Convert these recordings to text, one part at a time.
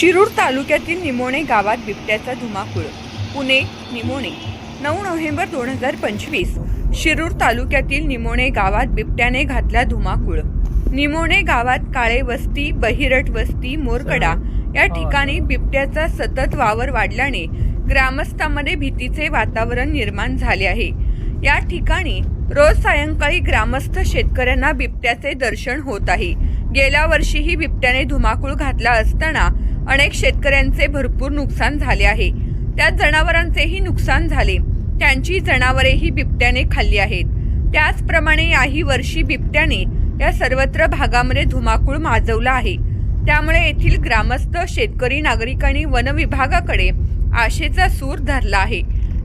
शिरूर तालुक्यातील निमोणे गावात बिबट्याचा धुमाकूळ. पुणे निमोणे. नऊ नोव्हेंबर दोन हजार पंचवीस शिरूर तालुक्यातील निमोणे गावात बिबट्याने घातला धुमाकूळ. निमोणे गावात काळे वस्ती बहिरट वस्ती मोरकडा या ठिकाणी बिबट्याचा सतत वावर वाढल्याने ग्रामस्थांमध्ये भीतीचे वातावरण निर्माण झाले आहे. या ठिकाणी रोज सायंकाळी ग्रामस्थ शेतकऱ्यांना बिबट्याचे दर्शन होत आहे. गेल्या वर्षीही बिबट्याने धुमाकूळ घातला असताना अनेक शेतकऱ्यांचे भरपूर नुकसान झाले आहे. त्यात जनावरांचेही नुकसान झाले. त्यांची जनावरेही बिबट्याने खाल्ली आहेत. त्याचप्रमाणे याही वर्षी बिबट्याने या सर्वत्र भागामध्ये धुमाकूळ माजवला आहे. त्यामुळे येथील ग्रामस्थ शेतकरी नागरिकांनी वन विभागाकडे आशेचा सूर धरला आहे.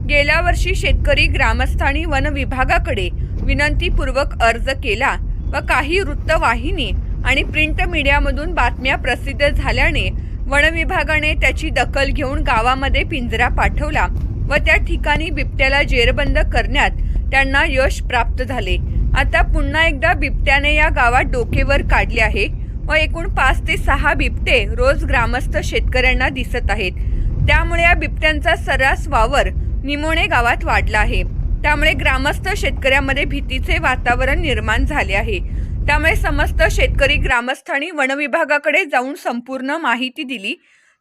गेल्या वर्षी शेतकरी ग्रामस्थांनी वन विभागाकडे विनंतीपूर्वक अर्ज केला व काही वृत्तवाहिनी आणि प्रिंट मीडियामधून बातम्या प्रसिद्ध झाल्याने वनविभागाने त्याची दखल घेऊन गावामध्ये पिंजरा पाठवला व त्या ठिकाणी बिबट्याला जेरबंद करण्यात त्यांना यश प्राप्त झाले. आता पुन्हा एकदा बिबट्याने या गावात डोकेवर काढले आहे व एकूण पाच ते सहा बिबटे रोज ग्रामस्थ शेतकऱ्यांना दिसत आहेत. त्यामुळे या बिबट्यांचा सर्रास वावर निमोणे गावात वाढला आहे. त्यामुळे ग्रामस्थ शेतकऱ्यांमध्ये भीतीचे वातावरण निर्माण झाले आहे. त्यामुळे समस्त शेतकरी ग्रामस्थांनी वनविभागाकडे जाऊन संपूर्ण माहिती दिली.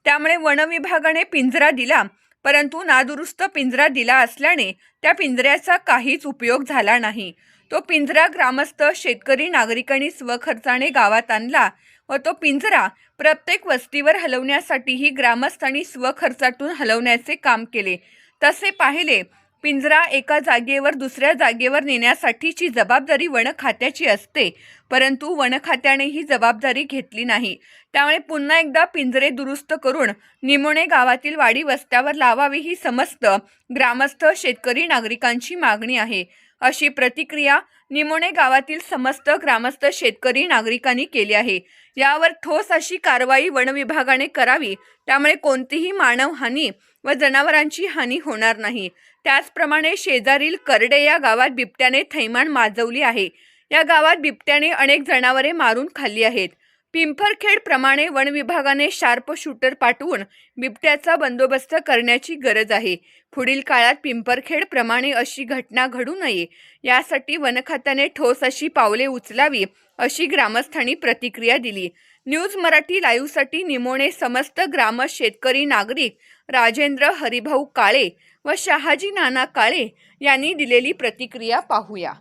त्यामुळे वनविभागाने पिंजरा दिला परंतु नादुरुस्त पिंजरा दिला असल्याने त्या पिंजऱ्याचा काहीच उपयोग झाला नाही. तो पिंजरा ग्रामस्थ शेतकरी नागरिकांनी स्वखर्चाने गावात आणला व तो पिंजरा प्रत्येक वस्तीवर हलवण्यासाठीही ग्रामस्थांनी स्वखर्चातून हलवण्याचे काम केले. तसे पाहिले पिंजरा एका जागेवर दुसऱ्या जागेवर नेण्यासाठीची जबाबदारी वन खात्याची असते परंतु वन खात्याने ही जबाबदारी घेतली नाही. त्यामुळे पुन्हा एकदा पिंजरे दुरुस्त करून निमोणे गावातील वाडी वस्त्यावर लावावी ही समस्त ग्रामस्थ शेतकरी नागरिकांची मागणी आहे. अशी प्रतिक्रिया निमोणे गावातील समस्त ग्रामस्थ शेतकरी नागरिकांनी केली आहे. यावर ठोस अशी कारवाई वनविभागाने करावी त्यामुळे कोणतीही मानवहानी व जनावरांची हानी होणार नाही. त्याचप्रमाणे शेजारील करडे या गावात बिबट्याने थैमान माजवली आहे. या गावात बिबट्याने अनेक जनावरे मारून खाल्ली आहेत. पिंपरखेड प्रमाणे शार्प शूटर पाठवून बिबट्याचा बंदोबस्त करण्याची गरज आहे. पुढील काळात पिंपरखेड प्रमाणे अशी घटना घडू नये. यासाठी वनखात्याने ठोस अशी पावले उचलावी अशी ग्रामस्थांनी प्रतिक्रिया दिली. न्यूज मराठी लाईव्हसाठी निमोणे समस्त ग्राम शेतकरी नागरिक राजेंद्र हरिभाऊ काळे व शहाजी नाना काळे यांनी दिलेली प्रतिक्रिया पाहूया.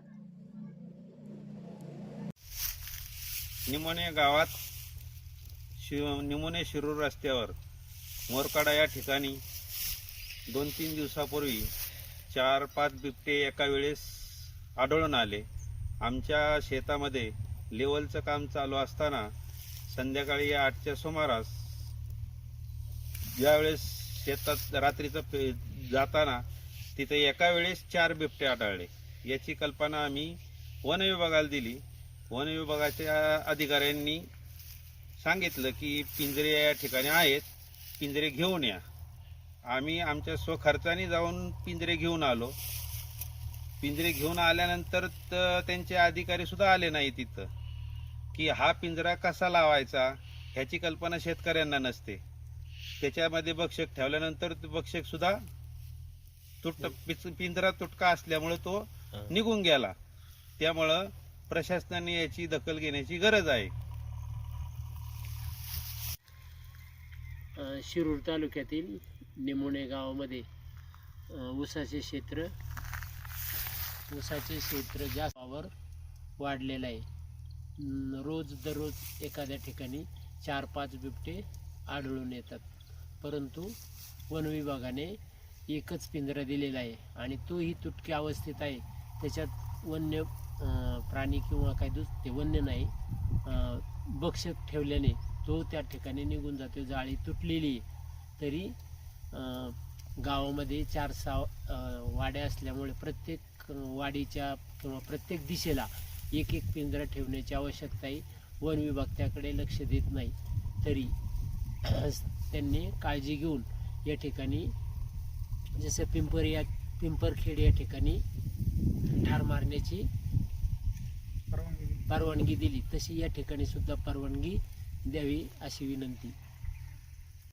निमोने गावात शिव निमोने शिरूर रस्त्यावर मोरकाडा या ठिकाणी दोन तीन दिवसापूर्वी चार पाच बिबटे एका वेळेस आढळून आले. आमच्या शेतामध्ये लेवलचं काम चालू असताना संध्याकाळी या आठच्या सुमारास ज्यावेळेस शेतात रात्रीचं पे जाताना तिथे एका वेळेस चार बिबटे आढळले. याची कल्पना आम्ही वन विभागाला दिली. वन विभागाच्या अधिकाऱ्यांनी सांगितलं की पिंजरे या ठिकाणी आहेत पिंजरे घेऊन या. आम्ही आमच्या स्वखर्चाने जाऊन पिंजरे घेऊन आलो. पिंजरे घेऊन आल्यानंतर त- त्यांचे अधिकारी सुद्धा आले नाही तिथं. की हा पिंजरा कसा लावायचा ह्याची कल्पना शेतकऱ्यांना नसते. त्याच्यामध्ये बक्षक ठेवल्यानंतर बक्षक सुद्धा तुट पिंजरा तुटका असल्यामुळे तो निघून गेला. त्यामुळं प्रशासनाने याची दखल घेण्याची गरज आहे. शिरूर तालुक्यातील निमोणे गावामध्ये ऊसाचे क्षेत्र ऊसाचे क्षेत्र जास्तावर वाढलेलं आहे. रोज दररोज एखाद्या ठिकाणी चार पाच बिबटे आढळून येतात. परंतु वन विभागाने एकच पिंजरा दिलेला आहे आणि तोही तुटक्या अवस्थेत आहे. त्याच्यात वन्य प्राणी किंवा काही दुस ते वन्य नाही. बक्षक ठेवल्याने तो त्या ठिकाणी निघून जातो. जाळी तुटलेली तरी गावामध्ये चार सहा वाड्या असल्यामुळे प्रत्येक वाडीच्या किंवा प्रत्येक दिशेला एक एक पिंजरा ठेवण्याची आवश्यकता आहे. वन विभाग त्याकडे लक्ष देत नाही. तरी त्यांनी काळजी घेऊन या ठिकाणी जसं पिंपर या पिंपरखेड या ठिकाणी ठार मारण्याची परवानगी दिली. तशी या ठिकाणी सुद्धा परवानगी द्यावी अशी विनंती.